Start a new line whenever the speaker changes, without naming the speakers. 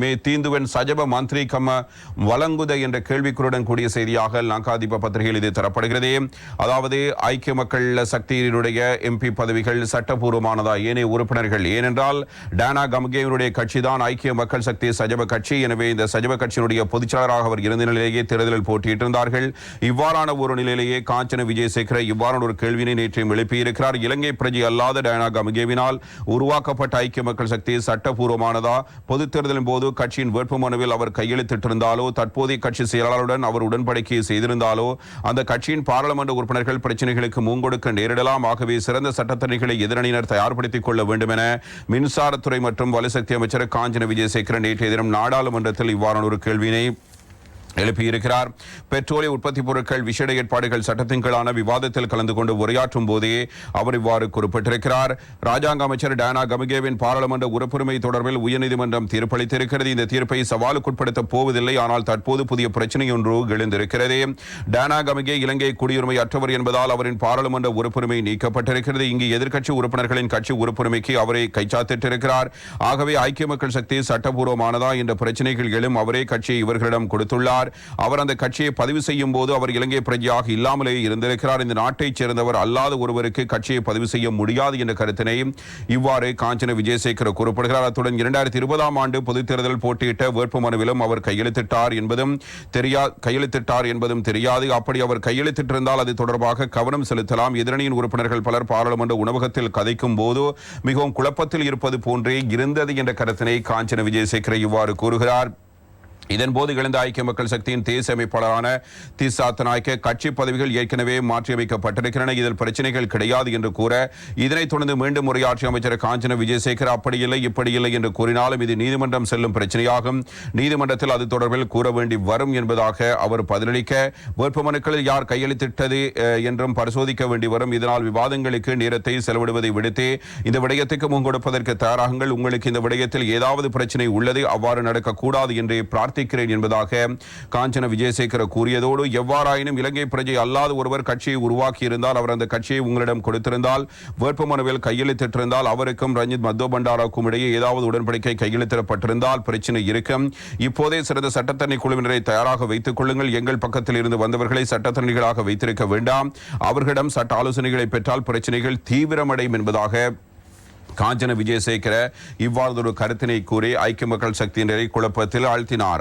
மே தீந்துவன் சஜப மந்திரி வழங்குத என்ற கேள்விக்குறியுடன் கூடிய செய்தியாக லங்காதிப பத்திரிகையில் இது தரப்படுகிறது. அதாவது ஐக்கிய மக்கள் சக்தியினுடைய எம்பி பதவிகள் சட்டபூர்வமானதா? ஏனைய உறுப்பினர்கள். ஏனென்றால் டானா கமகேவனுடைய கட்சி தான் ஐக்கிய மக்கள் சக்தி சஜப கட்சி. எனவே இந்த சஜப கட்சியினுடைய பொதுச்செயலாளராக அவர் இருந்த நிலையிலேயே தேர்தலில் போட்டியிட்டிருந்தார்கள். இவ்வாறான ஒரு நிலையிலேயே காஞ்சன விஜயசேகர இவ்வாறான ஒரு கேள்வியினை நேற்றையும் எழுப்பியிருக்கிறார். இலங்கை பிரஜை அல்லாத டானா கமகேவினால் உருவாக்கப்பட்ட ஐக்கிய மக்கள் சக்தி சட்டபூர்வமானதா? பொது தேர்தலின் போது கட்சியின் வேட்புமனுவில் அவர் கையெழுத்திட்டிருந்தாலோ தற்போதைய கட்சி செயலாளருடன் அவர் உடன்படிக்கை செய்திருந்தாலோ அந்த கட்சியின் பாராளுமன்ற உறுப்பினர்கள் பிரச்சனைகளுக்கு மூங்கொடுக்க நேரிடலாம். ஆகவே சிறந்த சட்டத்தரணிகளை எதிரணியினர் தயார்படுத்திக் கொள்ள வேண்டும் என மின்சாரத்துறை மற்றும் வலுசக்தி அமைச்சர் காஞ்சன விஜயசேகரன் நேற்றைய தினம் நாடாளுமன்றத்தில் இவ்வாறான ஒரு கேள்வியினை எழுப்பியிருக்கிறார். பெட்ரோலிய உற்பத்தி பொருட்கள் விசேட ஏற்பாடுகள் சட்டத்தின் கீழான விவாதத்தில் கலந்து கொண்டு உரையாற்றும் போதே அவர் இவ்வாறு குறிப்பிட்டிருக்கிறார். ராஜாங்க அமைச்சர் டயானா கமிகேவின் பாராளுமன்ற உறுப்புரிமை தொடர்பில் உயர்நீதிமன்றம் தீர்ப்பளித்திருக்கிறது. இந்த தீர்ப்பை சவாலுக்குட்படுத்த போவதில்லை. ஆனால் தற்போது புதிய பிரச்சனை ஒன்று எழுந்திருக்கிறது. டயானா கமிகே இலங்கை குடியுரிமை அற்றவர் என்பதால் அவரின் பாராளுமன்ற உறுப்புரிமை நீக்கப்பட்டிருக்கிறது. இங்கு எதிர்க்கட்சி உறுப்பினர்களின் கட்சி உறுப்புரிமைக்கு அவரை கைச்சாத்திட்டிருக்கிறார் ஆகவே ஐக்கிய மக்கள் சக்தி சட்டபூர்வமானதா என்ற பிரச்சனைகள் எழும் அவரே கட்சியை இவர்களிடம் கொடுத்துள்ளார். இருக்கிறார் அவர் அந்த கட்சியை பதிவு செய்யும் போது அவர் இலங்கை பிரஜையாக இல்லாமலே இருந்திருக்கிறார். இந்த நாட்டைச் சேர்ந்தவர் அல்லாத ஒருவருக்கு கட்சியை பதிவு செய்ய முடியாது என்ற கருத்தினை இவ்வாறு காஞ்சன விஜயசேகர் கூறப்படுகிறார். அத்துடன் இரண்டாயிரத்தி இருபதாம் ஆண்டு பொதுத் தேர்தல் போட்டியிட்ட வேட்புமனுவிலும் அவர் கையெழுத்திட்டார் என்பதும் தெரியா கையெழுத்திட்டார் என்பதும் தெரியாது. அப்படி அவர் கையெழுத்திட்டிருந்தால் அது தொடர்பாக கவனம் செலுத்தலாம். எதிரணியின் உறுப்பினர்கள் பலர் பாராளுமன்ற உணவகத்தில் கதைக்கும் போது மிகவும் குழப்பத்தில் இருப்பது போன்றே இருந்தது என்ற கருத்தினை காஞ்சன விஜயசேகர இவ்வாறு கூறுகிறார். இதன்போது எழுந்த ஐக்கிய மக்கள் சக்தியின் தேசிய அமைப்பாளரான தி. சாத்தநாயக்க கட்சி பதவிகள் ஏற்கனவே மாற்றியமைக்கப்பட்டிருக்கின்றன. இதில் பிரச்சனைகள் கிடையாது என்று கூற இதனைத் தொடர்ந்து மீண்டும் உரையாற்றிய அமைச்சர் காஞ்சன விஜயசேகர் அப்படியில்லை இப்படியில்லை என்று கூறினாலும் இது நீதிமன்றம் செல்லும் பிரச்சனையாகும். நீதிமன்றத்தில் அது தொடர்பில் கூற வேண்டி வரும் என்பதாக அவர் பதிலளிக்க வேட்புமனுக்களில் யார் கையெழுத்திட்டது என்றும் பரிசோதிக்க வேண்டி வரும். இதனால் விவாதங்களுக்கு நேரத்தை செலவிடுவதை விடுத்து இந்த விடயத்துக்கு முன்கொடுப்பதற்கு தயாராகுங்கள். உங்களுக்கு இந்த விடயத்தில் ஏதாவது பிரச்சனை உள்ளது அவ்வாறு நடக்கக்கூடாது என்று பிரார்த்தி பிரார்த்திக்கிறேன் என்பதாக காஞ்சன விஜயசேகர கூறியதோடு எவ்வாறாயினும் இலங்கை பிரஜை அல்லாத ஒருவர் கட்சியை உருவாக்கியிருந்தால் அவர் அந்த கட்சியை உங்களிடம் கொடுத்திருந்தால் வேட்புமனுவில் கையெழுத்திட்டிருந்தால் அவருக்கும் ரஞ்சித் மத்தோ பண்டாராவுக்கும் இடையே ஏதாவது உடன்படிக்கை கையெழுத்திடப்பட்டிருந்தால் பிரச்சனை இருக்கும். இப்போதே சிறந்த சட்டத்தரணி குழுவினரை தயாராக வைத்துக் கொள்ளுங்கள். எங்கள் பக்கத்தில் இருந்து வந்தவர்களை சட்டத்தரணிகளாக வைத்திருக்க வேண்டாம். அவர்களிடம் சட்ட ஆலோசனைகளை பெற்றால் பிரச்சனைகள் தீவிரமடையும் என்பதாக காஞ்சன விஜயசேகர இவ்வாறு ஒரு கருத்தினை கூறி ஐக்கிய மக்கள் சக்தியினரை குழப்பத்தில் ஆழ்த்தினார்.